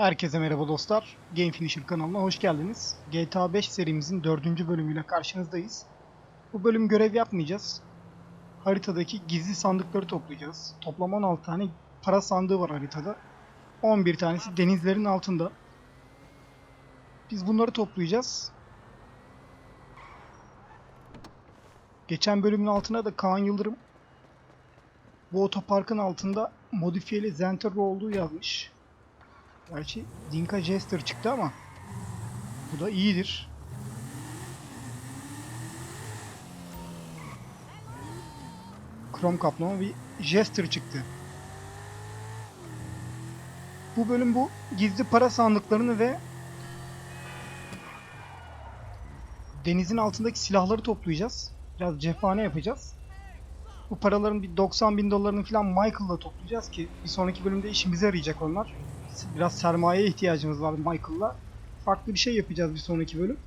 Herkese merhaba dostlar. Game Finisher kanalına hoş geldiniz. GTA 5 serimizin 4. bölümüyle karşınızdayız. Bu bölüm görev yapmayacağız. Haritadaki gizli sandıkları toplayacağız. Toplam 16 tane para sandığı var haritada. 11 tanesi denizlerin altında. Biz bunları toplayacağız. Geçen bölümün altına da Kaan Yıldırım bu otoparkın altında modifiyeli Zentorno olduğu yazmış. Gerçi Dinka Jester çıktı ama bu da iyidir. Krom kaplama bir Jester çıktı. Bu bölüm bu gizli para sandıklarını ve denizin altındaki silahları toplayacağız. Biraz cephane yapacağız. Bu paraların bir 90 bin dolarını falan Michael'la toplayacağız ki bir sonraki bölümde işimize yarayacak onlar. Biraz sermayeye ihtiyacımız var Michael'la. Farklı bir şey yapacağız bir sonraki bölüm.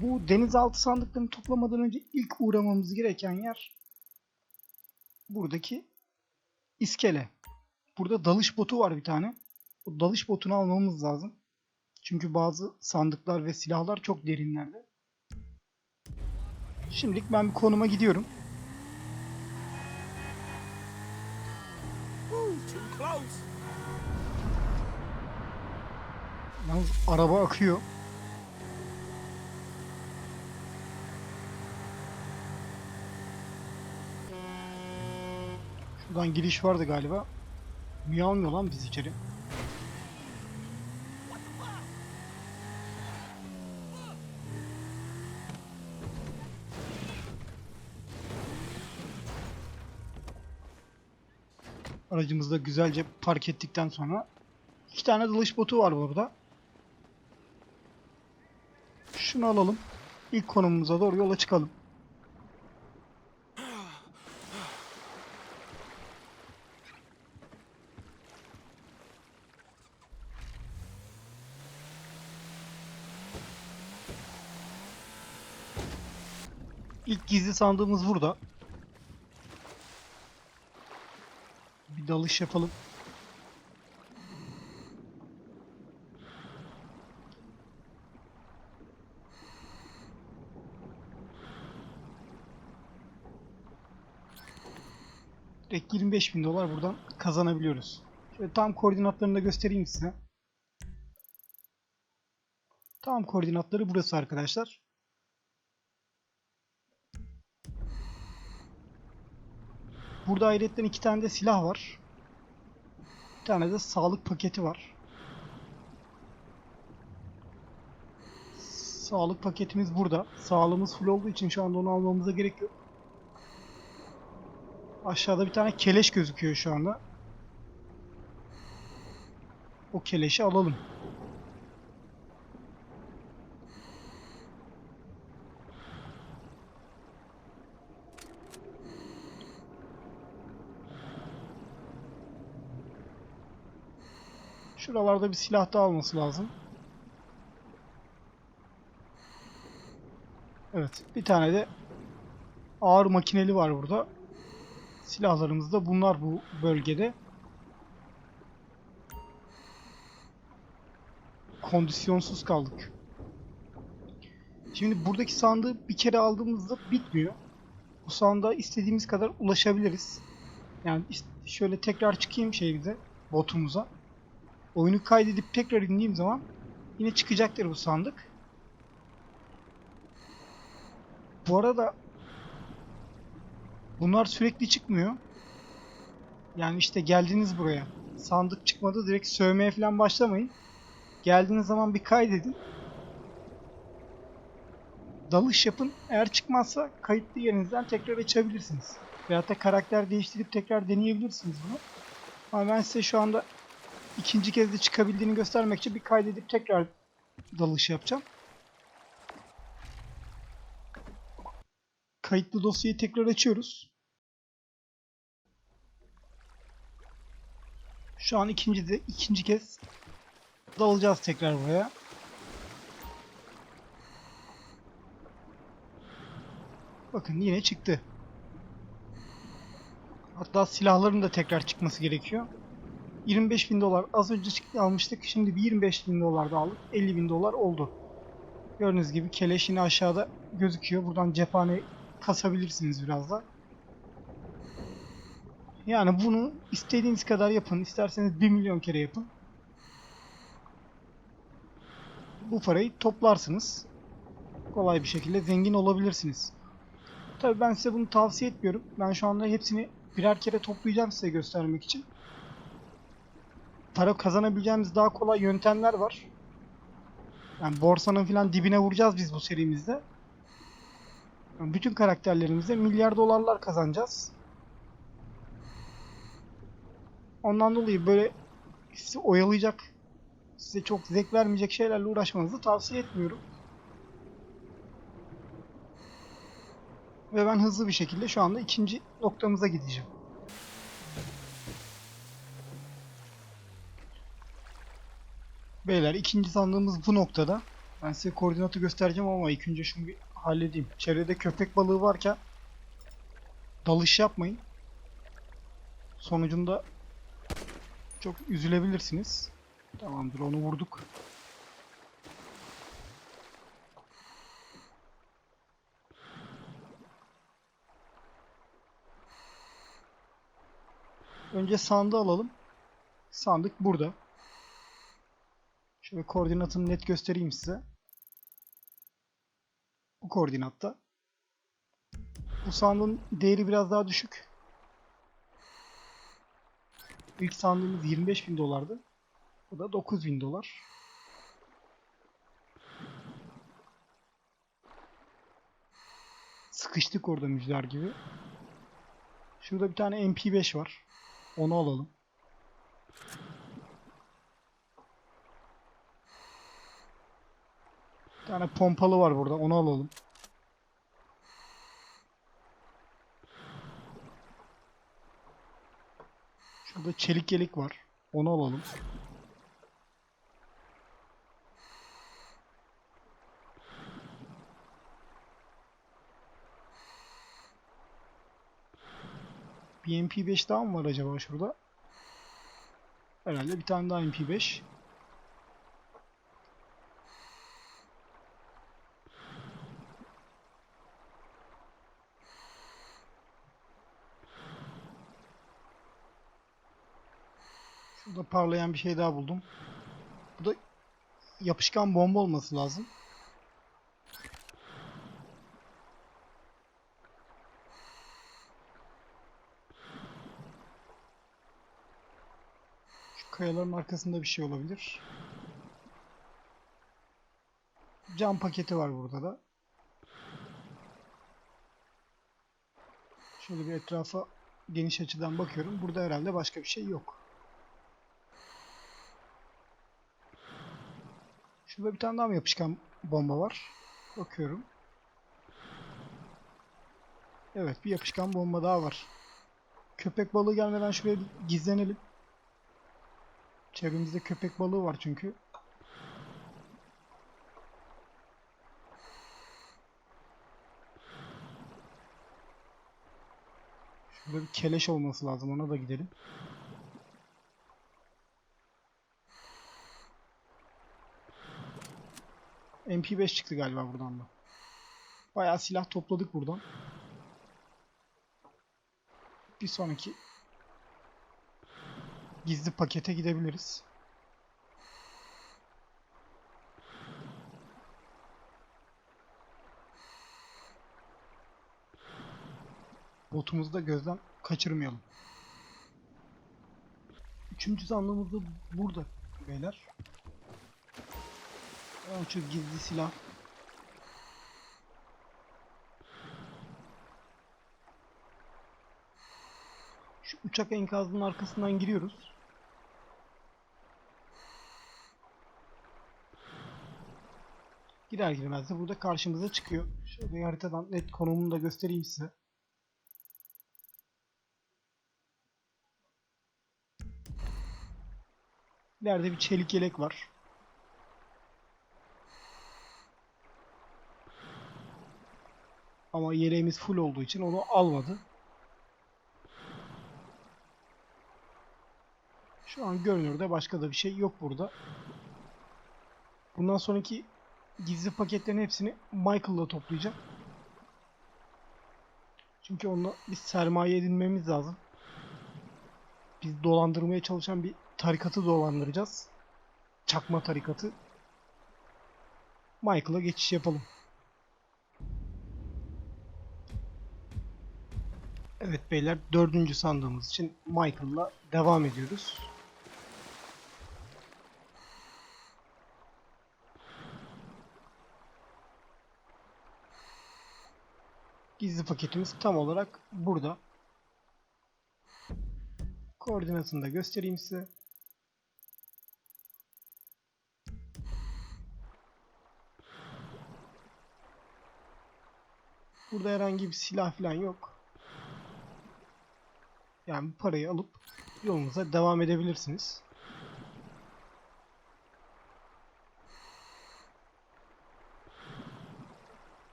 Bu denizaltı sandıklarını toplamadan önce ilk uğramamız gereken yer buradaki iskele. Burada dalış botu var bir tane. O dalış botunu almamız lazım. Çünkü bazı sandıklar ve silahlar çok derinlerde. Şimdilik ben bir konuma gidiyorum. Ooh, too close. Yalnız araba akıyor. Şuradan giriş vardı galiba. Niye almıyor lan biz içeri? Aracımızı da güzelce park ettikten sonra iki tane dalış botu var burada. Şunu alalım. İlk konumumuza doğru yola çıkalım. İlk gizli sandığımız burada. Bir dalış yapalım. Direkt 25 bin dolar buradan kazanabiliyoruz. Şöyle tam koordinatlarını da göstereyim size. Tam koordinatları burası arkadaşlar. Burada ayrıca iki tane de silah var. Bir tane de sağlık paketi var. Sağlık paketimiz burada. Sağlığımız full olduğu için şu anda onu almamıza gerek yok. Aşağıda bir tane keleş gözüküyor şu anda. O keleşi alalım. Şuralarda bir silah daha olması lazım. Evet, bir tane de ağır makineli var burada. Silahlarımız da bunlar bu bölgede. Kondisyonsuz kaldık. Şimdi buradaki sandığı bir kere aldığımızda bitmiyor. Bu sandığa istediğimiz kadar ulaşabiliriz. Yani şöyle tekrar çıkayım şeyimize, botumuza. Oyunu kaydedip tekrar indiğim zaman yine çıkacaktır bu sandık. Bu arada bunlar sürekli çıkmıyor. Yani işte geldiniz buraya. Sandık çıkmadı direkt sövmeye falan başlamayın. Geldiğiniz zaman bir kaydedin. Dalış yapın. Eğer çıkmazsa kayıtlı yerinizden tekrar açabilirsiniz. Veyahut da karakter değiştirip tekrar deneyebilirsiniz bunu. Ama ben size şu anda ikinci kez de çıkabildiğini göstermek için bir kaydedip tekrar dalış yapacağım. Kayıtlı dosyayı tekrar açıyoruz. Şu an ikinci de ikinci kez dalacağız tekrar buraya. Bakın yine çıktı. Hatta silahların da tekrar çıkması gerekiyor. 25 bin dolar az önce çık- almıştık. Şimdi bir 25 bin dolar da aldık. 50 bin dolar oldu. Gördüğünüz gibi keleş yine aşağıda gözüküyor. Buradan cephane kasabilirsiniz biraz da. Yani bunu istediğiniz kadar yapın. İsterseniz 1 milyon kere yapın. Bu parayı toplarsınız. Kolay bir şekilde zengin olabilirsiniz. Tabii ben size bunu tavsiye etmiyorum. Ben şu anda hepsini birer kere toplayacağım size göstermek için. Para kazanabileceğimiz daha kolay yöntemler var. Yani borsanın filan dibine vuracağız biz bu serimizde. Bütün karakterlerimizde milyar dolarlar kazanacağız. Ondan dolayı böyle sizi oyalayacak, size çok zevk vermeyecek şeylerle uğraşmanızı tavsiye etmiyorum. Ve ben hızlı bir şekilde şu anda ikinci noktamıza gideceğim. Beyler ikinci sandığımız bu noktada. Ben size koordinatı göstereceğim ama ilk önce şunu bir halledeyim. Çevrede köpek balığı varken dalış yapmayın. Sonucunda çok üzülebilirsiniz. Tamamdır onu vurduk. Önce sandığı alalım. Sandık burada. Şöyle koordinatını net göstereyim size. Bu koordinatta. Bu sandığın değeri biraz daha düşük. İlk sandığımız 25 bin dolardı. Bu da 9 bin dolar. Sıkıştık orada müjder gibi. Şurada bir tane MP5 var. Onu alalım. Bir tane pompalı var burada. Onu alalım. Şurada çelik yelek var. Onu alalım. Bir MP5 daha mı var acaba şurada? Herhalde bir tane daha MP5. Parlayan bir şey daha buldum. Bu da yapışkan bomba olması lazım. Şu kayaların arkasında bir şey olabilir. Cam paketi var burada da. Şöyle bir etrafa geniş açıdan bakıyorum. Burada herhalde başka bir şey yok. Şurada bir tane daha mı yapışkan bomba var? Bakıyorum. Evet bir yapışkan bomba daha var. Köpek balığı gelmeden şuraya gizlenelim. Çevremizde köpek balığı var çünkü. Şurada bir keleş olması lazım ona da gidelim. MP5 çıktı galiba buradan da. Bayağı silah topladık buradan. Bir sonraki gizli pakete gidebiliriz. Botumuzu da gözden kaçırmayalım. Üçüncü sandığımız da burada beyler. Tamam şu gizli silah. Şu uçak enkazının arkasından giriyoruz. Girer girmez de burada karşımıza çıkıyor. Şöyle haritadan net konumunu da göstereyim size. İleride bir çelik yelek var. Ama yeleğimiz full olduğu için onu almadı. Şu an görünürde başka da bir şey yok burada. Bundan sonraki gizli paketlerin hepsini Michael'la toplayacağım. Çünkü onunla bir sermaye edinmemiz lazım. Biz dolandırmaya çalışan bir tarikatı dolandıracağız. Çakma tarikatı. Michael'a geçiş yapalım. Evet beyler dördüncü sandığımız için Michael'la devam ediyoruz. Gizli paketimiz tam olarak burada. Koordinatını da göstereyim size. Burada herhangi bir silah falan yok. Yani parayı alıp yolunuza devam edebilirsiniz.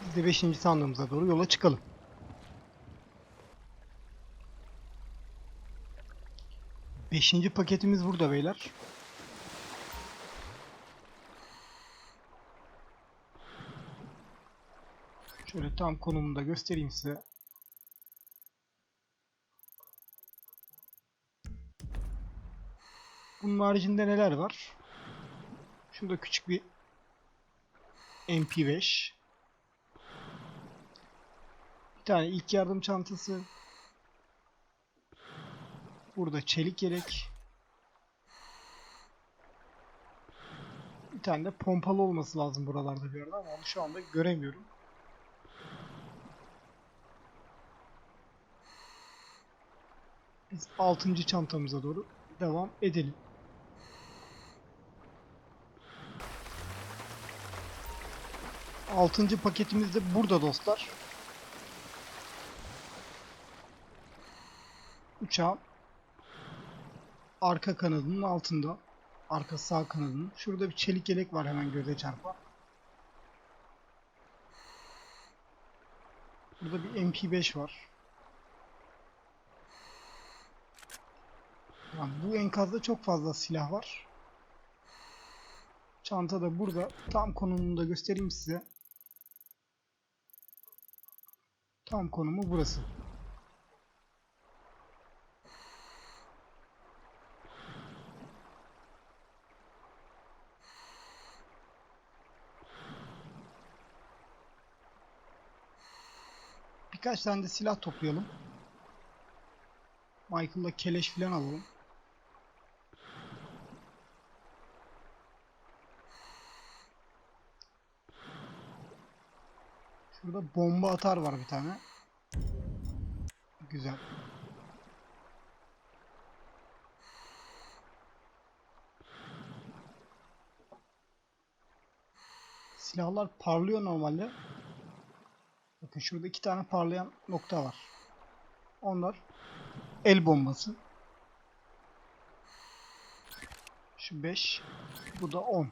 Biz de 5. sandığımıza doğru yola çıkalım. Beşinci paketimiz burada beyler. Şöyle tam konumunu da göstereyim size. Bunun haricinde neler var? Şurada küçük bir MP5. Bir tane ilk yardım çantası. Burada çelik yelek. Bir tane de pompalı olması lazım buralarda bir yerde ama onu şu anda göremiyorum. Biz 6. çantamıza doğru devam edelim. Altıncı paketimiz de burada dostlar. Uçağın arka kanadının altında. Arka sağ kanadının. Şurada bir çelik yelek var hemen göze çarpan. Burada bir MP5 var. Yani bu enkazda çok fazla silah var. Çanta da burada. Tam konumunu da göstereyim size. Tam konumu burası. Birkaç tane de silah toplayalım. Michael'la keleş falan alalım. Şurada bomba atar var bir tane. Güzel. Silahlar parlıyor normalde. Bakın şurada iki tane parlayan nokta var. Onlar el bombası. Şu 5. Bu da 10.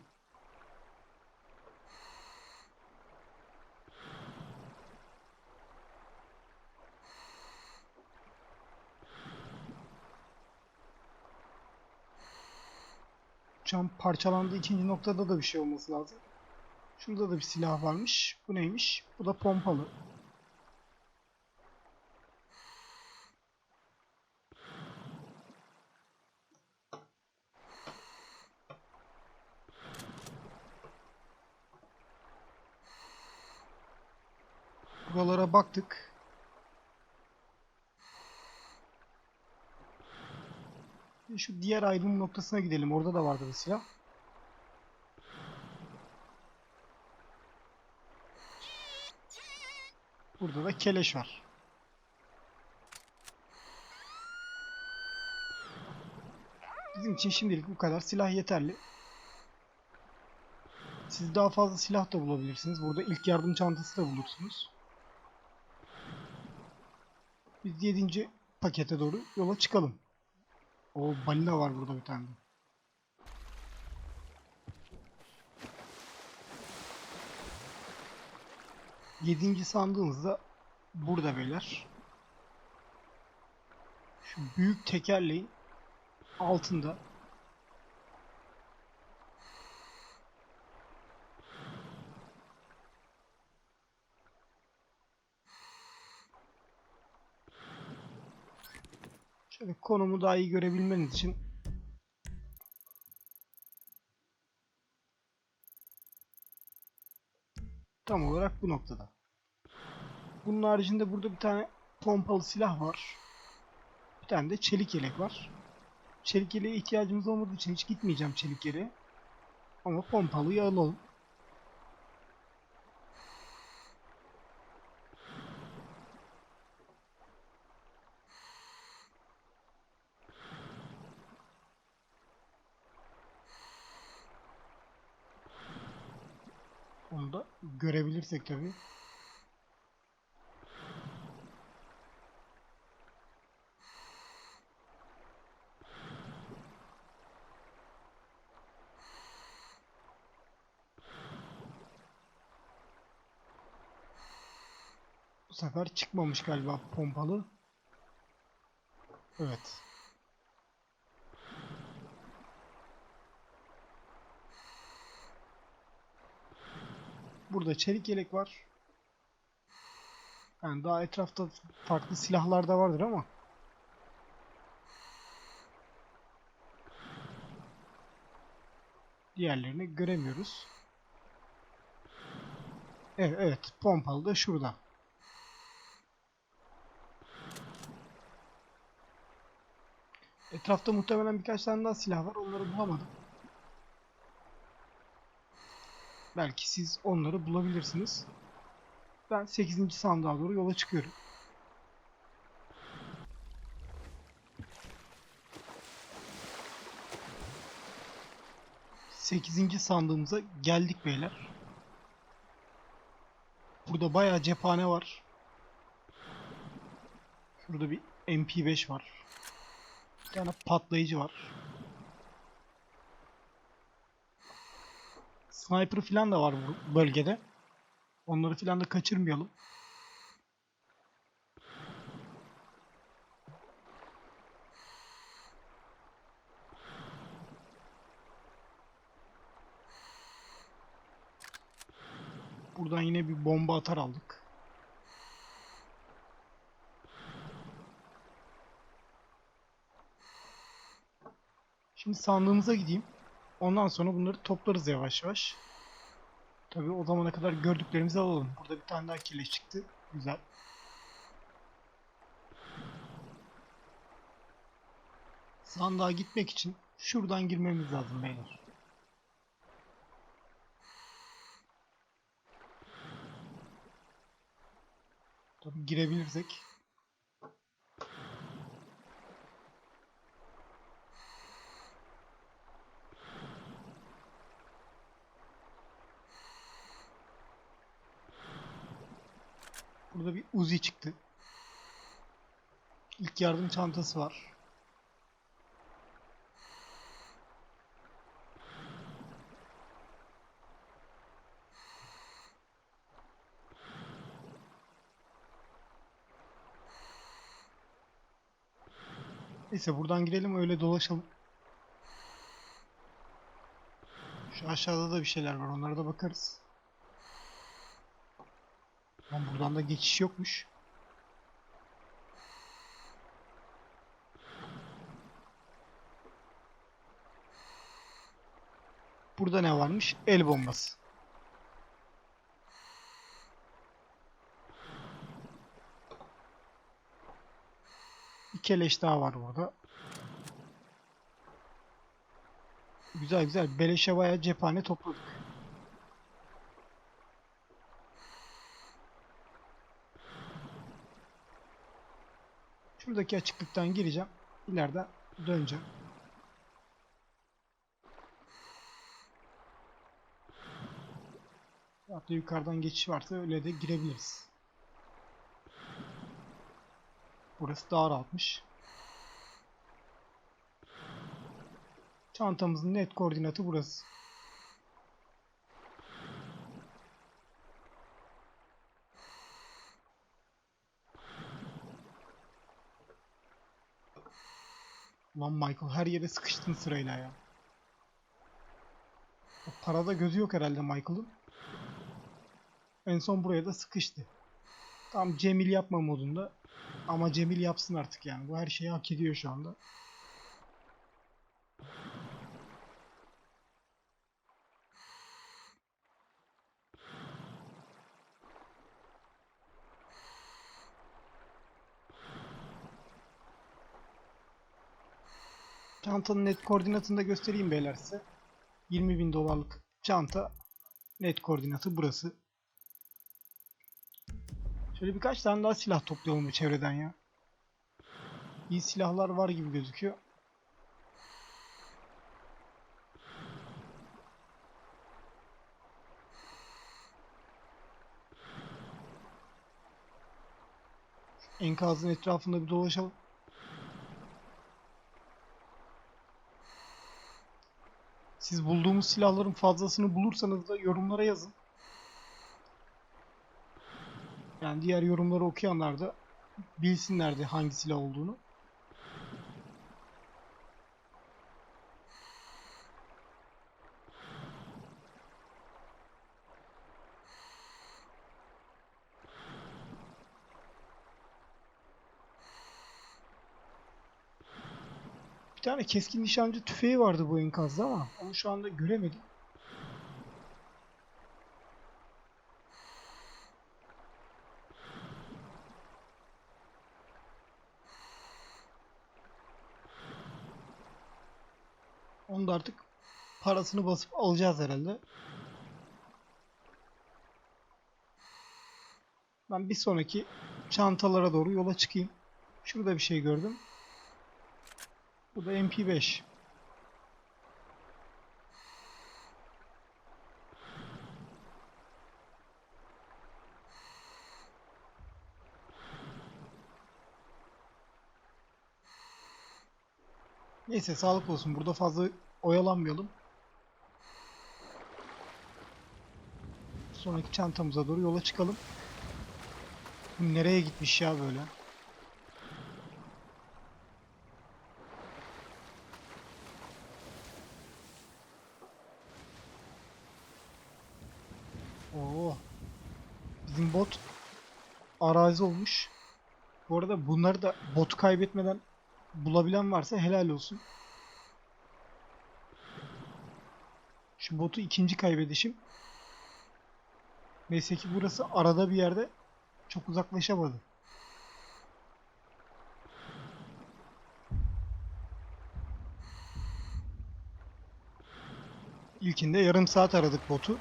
Cam parçalandığı ikinci noktada da bir şey olması lazım. Şurada da bir silah varmış. Bu neymiş? Bu da pompalı. Buralara baktık. Şu diğer ayrım noktasına gidelim. Orada da vardı bir silah. Burada da keleş var. Bizim için şimdilik bu kadar. Silah yeterli. Siz daha fazla silah da bulabilirsiniz. Burada ilk yardım çantası da bulursunuz. Biz 7. pakete doğru yola çıkalım. O balina var burada bir tane. Yedinci sandığımız da burada beyler. Şu büyük tekerleğin altında Şöyle konumu daha iyi görebilmeniz için tam olarak bu noktada. Bunun haricinde burada bir tane pompalı silah var. Bir tane de çelik yelek var. Çelik yeleğe ihtiyacımız olmadığı için hiç gitmeyeceğim çelik yeleğe. Ama pompalıyı alalım. Onu da görebilirsek tabii. Bu sefer çıkmamış galiba pompalı. Evet. Burada çelik yelek var. Yani daha etrafta farklı silahlar da vardır ama diğerlerini göremiyoruz. Evet, evet pompalı da şurada. Etrafta muhtemelen birkaç tane daha silah var. Onları bulamadım. Belki siz onları bulabilirsiniz. Ben 8. sandığa doğru yola çıkıyorum. Sekizinci sandığımıza geldik beyler. Burada bayağı cephane var. Şurada bir MP5 var. Bir tane patlayıcı var. Sniper falan da var bu bölgede. Onları falan da kaçırmayalım. Buradan yine bir bomba atar aldık. Şimdi sandığımıza gideyim. Ondan sonra bunları toplarız yavaş yavaş. Tabii o zamana kadar gördüklerimizi alalım. Burada bir tane daha keleş çıktı. Güzel. Sandığa gitmek için şuradan girmemiz lazım beyler. Tabii girebilirsek. Burada bir Uzi çıktı. İlk yardım çantası var. Neyse buradan girelim öyle dolaşalım. Şu aşağıda da bir şeyler var onlara da bakarız. Lan buradan da geçiş yokmuş. Burada ne varmış? El bombası. Bir keleş daha var burada. Güzel güzel. Beleşe bayağı cephane topladık. Şuradaki açıklıktan gireceğim. İleride döneceğim. Hatta yukarıdan geçiş varsa öyle de girebiliriz. Burası daha rahatmış. Çantamızın net koordinatı burası. Lan Michael her yere sıkıştın sırayla ya. Parada gözü yok herhalde Michael'ın. En son buraya da sıkıştı. Tam Cemil yapma modunda. Ama Cemil yapsın artık yani. Bu her şeyi hak ediyor şu anda. Çantanın net koordinatını da göstereyim beyler size. 20 bin dolarlık çanta. Net koordinatı burası. Şöyle birkaç tane daha silah toplayalım çevreden ya. İyi silahlar var gibi gözüküyor. Enkazın etrafında bir dolaşalım. Siz bulduğumuz silahların fazlasını bulursanız da yorumlara yazın. Yani diğer yorumları okuyanlar da bilsinler de hangi silah olduğunu. Tane keskin nişancı tüfeği vardı bu enkazda ama onu şu anda göremedim. Onu da artık parasını basıp alacağız herhalde. Ben bir sonraki çantalara doğru yola çıkayım. Şurada bir şey gördüm. Bu da MP5. Neyse sağlık olsun. Burada fazla oyalanmayalım. Sonraki çantamıza doğru yola çıkalım. Nereye gitmiş ya böyle? Oo. Bizim bot arazi olmuş. Bu arada bunları da bot kaybetmeden bulabilen varsa helal olsun. Şu botu ikinci kaybedişim. Neyse ki burası arada bir yerde çok uzaklaşamadı. İlkinde yarım saat aradık botu.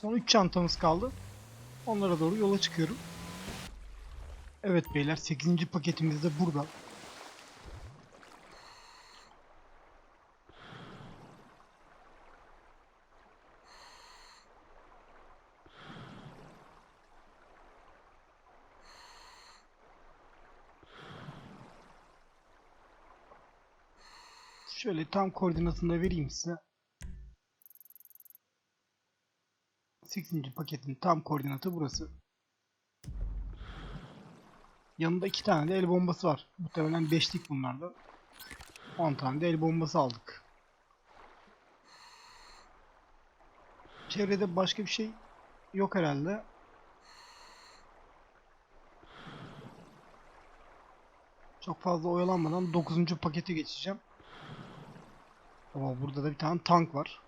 Son 3 çantamız kaldı. Onlara doğru yola çıkıyorum. Evet beyler 8. paketimiz de burada. Şöyle tam koordinatını da vereyim size. 8. paketin tam koordinatı burası. Yanında 2 tane de el bombası var. Muhtemelen 5'lik bunlarda. 10 tane de el bombası aldık. Çevrede başka bir şey yok herhalde. Çok fazla oyalanmadan 9. pakete geçeceğim. Ama burada da bir tane tank var.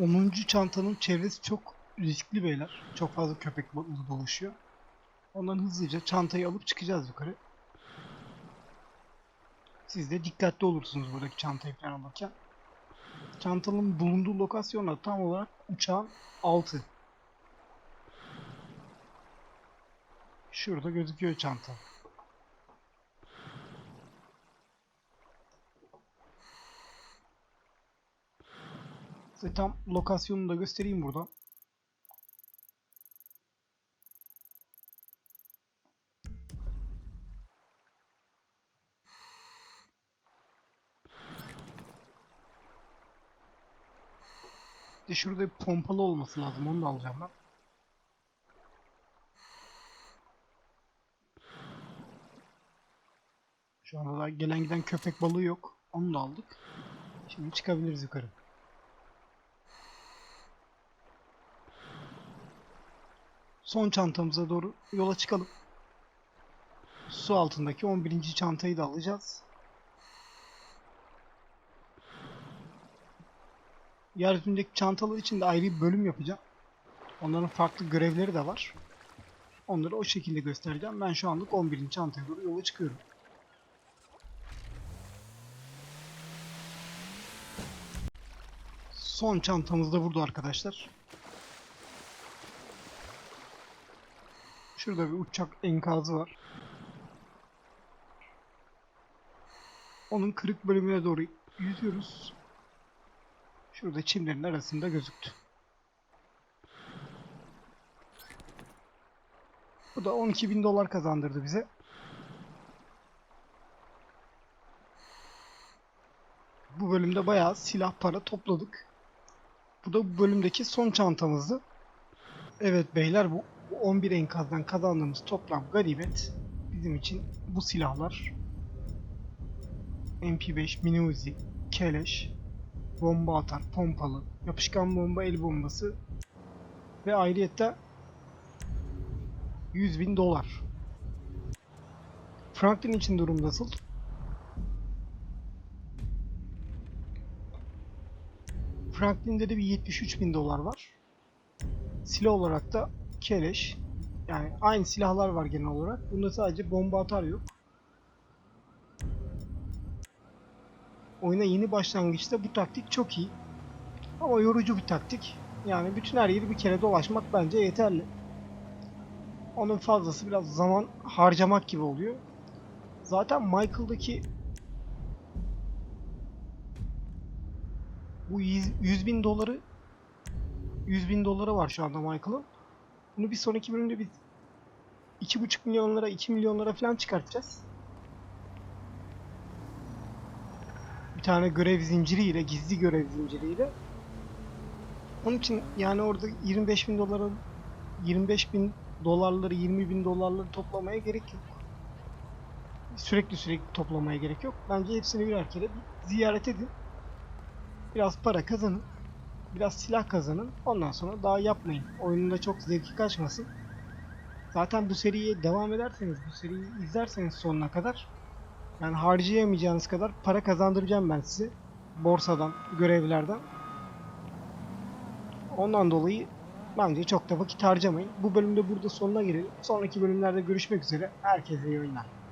Onuncu çantanın çevresi çok riskli beyler. Çok fazla köpek dolaşıyor. Ondan hızlıca çantayı alıp çıkacağız yukarı. Siz de dikkatli olursunuz buradaki çantayı falan alırken. Çantanın bulunduğu lokasyonla tam olarak uçağın altı. Şurada gözüküyor çanta. Size tam lokasyonunu da göstereyim burada. De şurada bir pompalı olması lazım. Onu da alacağım ben. Şu anda da gelen giden köpek balığı yok. Onu da aldık. Şimdi çıkabiliriz yukarı. Son çantamıza doğru yola çıkalım. Su altındaki 11. çantayı da alacağız. Yeryüzündeki çantalar için de ayrı bir bölüm yapacağım. Onların farklı görevleri de var. Onları o şekilde göstereceğim. Ben şu anlık 11. çantaya doğru yola çıkıyorum. Son çantamız da burada arkadaşlar. Şurada bir uçak enkazı var. Onun kırık bölümüne doğru yüzüyoruz. Şurada çimlerin arasında gözüktü. Bu da 12 bin dolar kazandırdı bize. Bu bölümde bayağı silah para topladık. Bu da bu bölümdeki son çantamızdı. Evet beyler bu bu 11 enkazdan kazandığımız toplam ganimet bizim için bu silahlar MP5, mini Uzi, keleş, bomba atar, pompalı, yapışkan bomba, el bombası ve ayrıyette 100 bin dolar. Franklin için durum nasıl? Franklin'de de bir 73 bin dolar var. Silah olarak da keleş. Yani aynı silahlar var genel olarak. Bunda sadece bomba atar yok. Oyuna yeni başlangıçta bu taktik çok iyi. Ama yorucu bir taktik. Yani bütün her yeri bir kere dolaşmak bence yeterli. Onun fazlası biraz zaman harcamak gibi oluyor. Zaten Michael'daki bu 100 bin doları 100 bin doları var şu anda Michael'ın. Bunu bir sonraki bölümde biz 2,5 milyonlara 2 milyonlara falan çıkartacağız. Bir tane görev zinciriyle, gizli görev zinciriyle. Onun için yani orada 25 bin doların 25 bin dolarları 20 bin dolarları toplamaya gerek yok. Sürekli sürekli toplamaya gerek yok. Bence hepsini birer kere bir ziyaret edin. Biraz para kazanın. Biraz silah kazanın. Ondan sonra daha yapmayın. Oyununda çok zevki kaçmasın. Zaten bu seriye devam ederseniz, bu seriyi izlerseniz sonuna kadar yani harcayamayacağınız kadar para kazandıracağım ben size. Borsadan, görevlerden. Ondan dolayı bence çok da vakit harcamayın. Bu bölümde burada sonuna gelelim. Sonraki bölümlerde görüşmek üzere. Herkese iyi oyunlar.